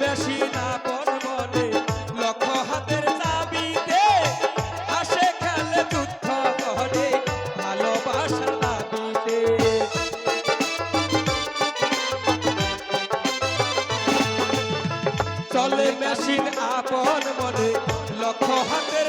বেশি না বনে লক্ষ হাতের চাবিতে হাসে খেলে যুদ্ধ করে ভালোবাসার দাবিতে চলে মেশিন আপন মনে, লক্ষ হাতের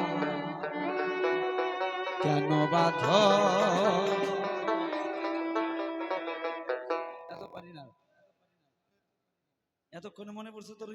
কেন বাধ? এতক্ষণে মনে পড়ছে তোর